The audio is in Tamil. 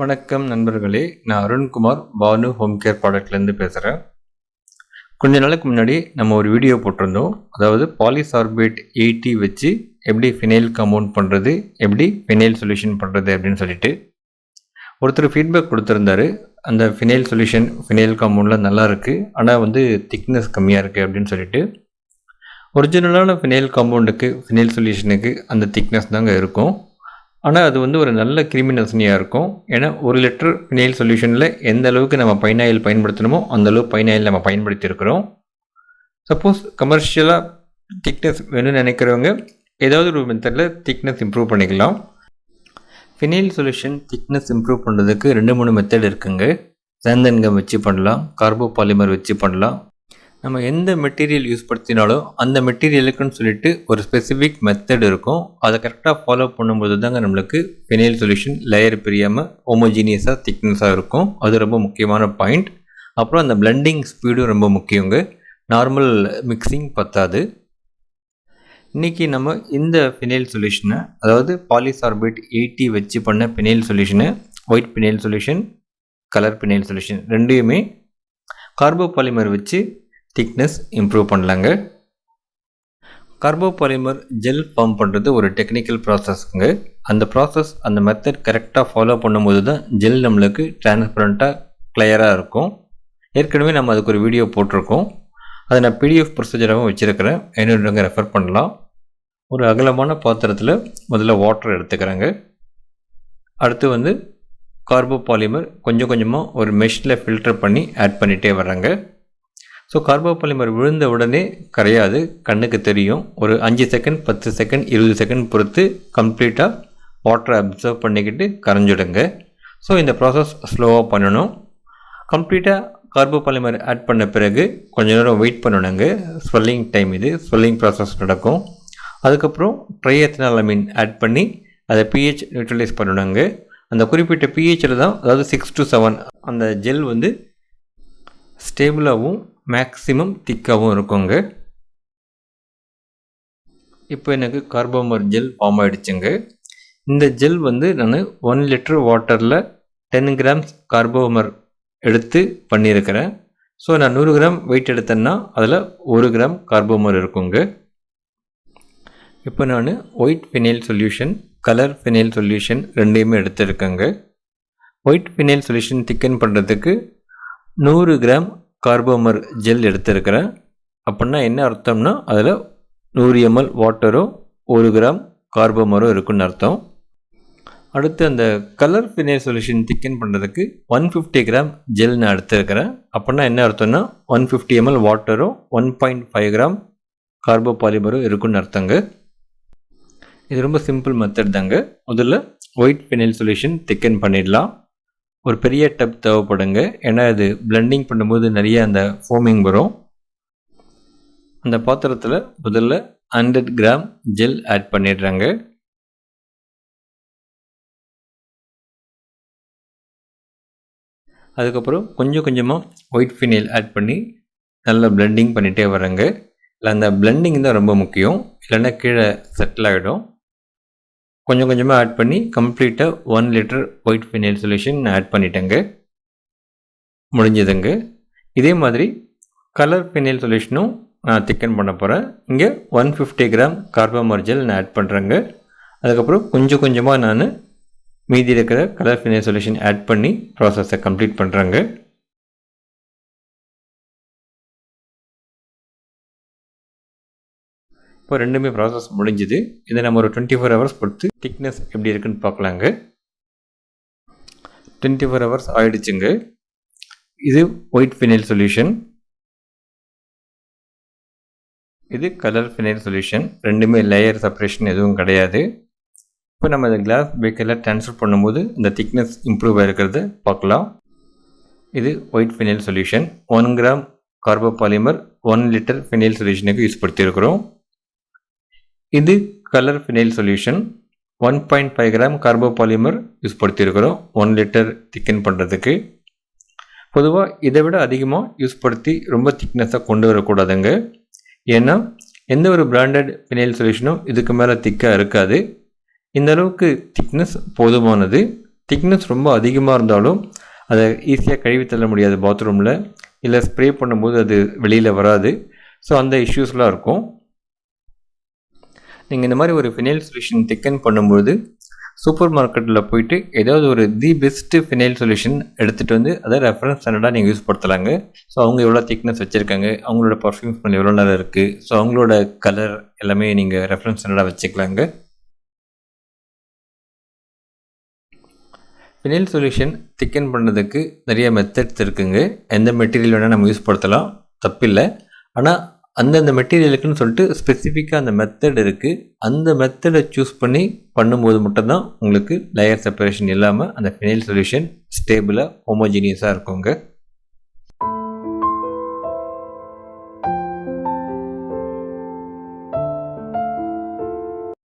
வணக்கம் நண்பர்களே. நான் அருண்குமார் பானு ஹோம் கேர் ப்ராடக்ட்லேருந்து பேசுகிறேன் கொஞ்ச நாளுக்கு முன்னாடி நம்ம ஒரு வீடியோ போட்டிருந்தோம். அதாவது பாலிசார்பேட் எயிட்டி வச்சு எப்படி ஃபினைல் கம்பவுண்ட் பண்ணுறது எப்படி ஃபினைல் சொல்யூஷன் பண்ணுறது அப்படின்னு சொல்லிட்டு. ஒருத்தர் ஃபீட்பேக் கொடுத்துருந்தாரு. அந்த ஃபினைல் சொல்யூஷன் ஃபினைல் காம்பவுண்டில் நல்லா இருக்குது ஆனால் வந்து திக்னஸ் கம்மியாக இருக்குது அப்படின்னு சொல்லிட்டு. ஒரிஜினலான ஃபினைல் காம்பவுண்டுக்கு ஃபினைல் சொல்யூஷனுக்கு அந்த திக்னஸ் தாங்க இருக்கும். ஆனால் அது வந்து ஒரு நல்ல கிருமி நாசினியாக இருக்கும். ஏன்னா ஒரு லிட்டர் பினைல் சொல்யூஷனில் எந்த அளவுக்கு நம்ம பைனாயில் பயன்படுத்தணுமோ அந்த அளவு பைனாயில் நம்ம பயன்படுத்தியிருக்கிறோம். சப்போஸ் கமர்ஷியலாக திக்னஸ் வேணும்னு நினைக்கிறவங்க ஏதாவது ஒரு மெத்தடில் திக்னஸ் இம்ப்ரூவ் பண்ணிக்கலாம். ஃபினைல் சொல்யூஷன் திக்னஸ் இம்ப்ரூவ் பண்ணுறதுக்கு ரெண்டு மூணு மெத்தட் இருக்குங்க. சாந்தன்கம் வச்சு பண்ணலாம். கார்போ பாலிமர் வச்சு பண்ணலாம். நம்ம எந்த மெட்டீரியல் யூஸ் படுத்தினாலும் அந்த மெட்டீரியலுக்குன்னு சொல்லிட்டு ஒரு ஸ்பெசிஃபிக் மெத்தட் இருக்கும். அதை கரெக்டாக ஃபாலோ பண்ணும்போது தாங்க நம்மளுக்கு ஃபினைல் சொல்யூஷன் லேயர் பிரியாமல் ஹோமோஜீனியஸாக திக்னஸாக இருக்கும். அது ரொம்ப முக்கியமான பாயிண்ட் அப்புறம் அந்த பிளெண்டிங் ஸ்பீடும் ரொம்ப முக்கியங்க. நார்மல் மிக்சிங் பத்தாது. இன்றைக்கி நம்ம இந்த ஃபினைல் சொல்யூஷனை அதாவது பாலிசார்பேட் எயிட்டி வச்சு பண்ண பினைல் சொல்யூஷனை white phenyl solution colour phenyl solution ரெண்டையுமே கார்போபாலிமர் வச்சு திக்னஸ் இம்ப்ரூவ் பண்ணலாங்க. கார்போபாலிமர் ஜெல் ஃபார்ம் பண்ணுறது ஒரு டெக்னிக்கல் ப்ராசஸ்ங்க. அந்த ப்ராசஸ் அந்த மெத்தட் கரெக்டாக ஃபாலோ பண்ணும்போது தான் ஜெல் நம்மளுக்கு டிரான்ஸ்பரண்ட்டாக கிளியராக இருக்கும். ஏற்கனவே நம்ம அதுக்கு ஒரு வீடியோ போட்டிருக்கோம். அதை நான் பிடிஎஃப் ப்ரொசீஜராகவும் வச்சுருக்கிறேன். என்னங்க ரெஃபர் பண்ணலாம். ஒரு அகலமான பாத்திரத்தில் முதல்ல வாட்டர் எடுத்துக்கிறேங்க. அடுத்து வந்து கார்போபாலிமர் கொஞ்சம் கொஞ்சமாக ஒரு மெஷினில் ஃபில்டர் பண்ணி ஆட் பண்ணிகிட்டே வர்றாங்க. ஸோ கார்போ பாலிமர் விழுந்த உடனே கரையாது கண்ணுக்கு தெரியும். ஒரு அஞ்சு செகண்ட் பத்து செகண்ட் இருபது செகண்ட் பொறுத்து கம்ப்ளீட்டாக வாட்டரை அப்சர்வ் பண்ணிக்கிட்டு கரைஞ்சிடுங்க. ஸோ இந்த ப்ராசஸ் ஸ்லோவாக பண்ணணும். கம்ப்ளீட்டாக கார்போ பாலிமர் ஆட் பண்ண பிறகு கொஞ்ச நேரம் வெயிட் பண்ணணுங்க. ஸ்வெல்லிங் டைம் இது ஸ்வெல்லிங் ப்ராசஸ் நடக்கும். அதுக்கப்புறம் ட்ரைஎத்தனாலமின் ஆட் பண்ணி அதை பிஹெச் நியூட்ரலைஸ் பண்ணணுங்க. அந்த குறிப்பிட்ட பிஹெச்சில் தான் அதாவது சிக்ஸ் டு செவன் அந்த ஜெல் வந்து ஸ்டேபிளாகவும் மேக்ஸிமம் திக்காகவும் இருக்குங்க. இப்போ எனக்கு கார்போமர் ஜெல் ஃபார்ம் ஆகிடுச்சுங்க இந்த ஜெல் வந்து நான் ஒன் லிட்டர் வாட்டரில் டென் கிராம்ஸ் கார்போமர் எடுத்து பண்ணியிருக்கிறேன். ஸோ நான் நூறு கிராம் வெயிட் எடுத்தேன்னா அதில் ஒரு கிராம் கார்போமர் இருக்குங்க. இப்போ நான் white phenyl solution colour phenyl solution ரெண்டையுமே எடுத்துருக்கேங்க. ஒயிட் ஃபினைல் சொல்யூஷன் திக்கன் பண்ணுறதுக்கு நூறு கிராம் கார்போமர் ஜெல் எடுத்திருக்கிறேன். அப்படின்னா என்ன அர்த்தம்னா அதில் நூறு எம்எல் வாட்டரும் ஒரு கிராம் கார்போமரும் இருக்குன்னு அர்த்தம். அடுத்து அந்த கலர் ஃபினைல் சொல்யூஷன் திக்கன் பண்ணுறதுக்கு ஒன் ஃபிஃப்டி கிராம் ஜெல் நான் எடுத்துருக்கிறேன். அப்படின்னா என்ன அர்த்தம்னா one fifty ML வாட்டரும் one point five gram carbo பாலிமரும் இருக்குன்னு அர்த்தங்க. இது ரொம்ப சிம்பிள் மெத்தட் தாங்க. முதல்ல ஒயிட் ஃபினைல் சொல்யூஷன் திக்கன் பண்ணிடலாம். ஒரு பெரிய டப் தேவைப்படுங்க. ஏன்னா இது பிளெண்டிங் பண்ணும்போது நிறைய அந்த ஃபோமிங் வரும். அந்த பாத்திரத்தில் முதல்ல ஹண்ட்ரட் கிராம் ஜெல் ஆட் பண்ணிடுறாங்க. அதுக்கப்புறம் கொஞ்சம் கொஞ்சமாக ஒயிட் ஃபினைல் ஆட் பண்ணி நல்லா பிளெண்டிங் பண்ணிகிட்டே வராங்க இல்லை அந்த பிளெண்டிங் தான் ரொம்ப முக்கியம். இல்லைன்னா கீழே செட்டில் ஆகிடும் கொஞ்சம் கொஞ்சமாக ஆட் பண்ணி கம்ப்ளீட்டாக one litre white phenyl solution add பண்ணிட்டேங்க. முடிஞ்சதுங்க. இதே மாதிரி கலர் ஃபினைல் சொல்யூஷனும் நான் திக்கன் பண்ண போகிறேன் இங்கே ஒன் ஃபிஃப்டி கிராம் கார்போமர்ஜல் நான் ஆட் பண்ணுறேங்க அதுக்கப்புறம் கொஞ்சம் கொஞ்சமாக நான் மீதி இருக்கிற கலர் ஃபினைல் சொல்யூஷன் ஆட் பண்ணி ப்ராசஸை கம்ப்ளீட் பண்ணுறேங்க இப்போ ரெண்டுமே ப்ராசஸ் முடிஞ்சுது. இதை நம்ம ஒரு டுவெண்ட்டி ஃபோர் ஹவர்ஸ் பொறுத்து திக்னஸ் எப்படி இருக்குன்னு பார்க்கலாங்க. டுவெண்ட்டி ஃபோர் ஹவர்ஸ் ஆயிடுச்சுங்க. இது ஒயிட் ஃபினைல் சொல்யூஷன் இது கலர் ஃபினைல் சொல்யூஷன் ரெண்டுமே லேயர் செப்பரேஷன் எதுவும் கிடையாது. இப்போ நம்ம இந்த கிளாஸ் பேக்கரில் ட்ரான்ஸ்ஃபர் பண்ணும்போது இந்த திக்னஸ் இம்ப்ரூவ் ஆகிருக்கிறத பார்க்கலாம். இது white phenyl solution one gram carbopolymer one litre phenyl சொல்யூஷனுக்கு use படுத்தியிருக்கிறோம். இது colour phenyl solution one point five gram carbopolymer use படுத்தியிருக்கிறோம் one litre thicken பண்ணுறதுக்கு பொதுவாக இதை விட அதிகமாக யூஸ் படுத்தி ரொம்ப திக்னஸாக கொண்டு வரக்கூடாதுங்க. ஏன்னா எந்த ஒரு பிராண்டட் ஃபினைல் சொல்யூஷனும் இதுக்கு மேலே திக்காக இருக்காது. இந்த அளவுக்கு திக்னஸ் போதுமானது. திக்னஸ் ரொம்ப அதிகமாக இருந்தாலும் அதை ஈஸியாக கழுவி தள்ள முடியாது பாத்ரூமில் இல்லை ஸ்ப்ரே பண்ணும்போது அது வெளியில் வராது. ஸோ அந்த இஷ்யூஸ்லாம் இருக்கும். நீங்கள் இந்த மாதிரி ஒரு ஃபினைல் சொல்யூஷன் திக்கன் பண்ணும்போது சூப்பர் மார்க்கெட்டில் போயிட்டு ஏதாவது ஒரு தி பெஸ்ட்டு ஃபினைல் சொல்யூஷன் எடுத்துகிட்டு வந்து அதை ரெஃபரன்ஸ் ஸ்டாண்டர்டாக நீங்கள் யூஸ் படுத்தலாங்க. ஸோ அவங்க எவ்வளோ திக்னஸ் வச்சுருக்காங்க அவங்களோட பர்ஃப்யூம் ஸ்மெல் எவ்வளோ நேரம் இருக்குது ஸோ அவங்களோட கலர் எல்லாமே நீங்கள் ரெஃபரன்ஸ் ஸ்டாண்டர்டாக வச்சுக்கலாங்க. ஃபினைல் சொல்யூஷன் திக்கன் பண்ணுறதுக்கு நிறைய மெத்தட்ஸ் இருக்குங்க. எந்த மெட்டீரியல் வேணால் நம்ம யூஸ் படுத்தலாம் தப்பில்லை. ஆனால் அந்தந்த மெட்டீரியலுக்குன்னு சொல்லிட்டு ஸ்பெசிஃபிக்காக அந்த மெத்தட் இருக்குது அந்த மெத்தடை சூஸ் பண்ணி பண்ணும்போது மட்டும்தான் உங்களுக்கு லேயர் செப்பரேஷன் இல்லாமல் அந்த ஃபினைல் சொல்யூஷன் ஸ்டேபிளாக ஹோமோஜீனியஸாக இருக்குங்க.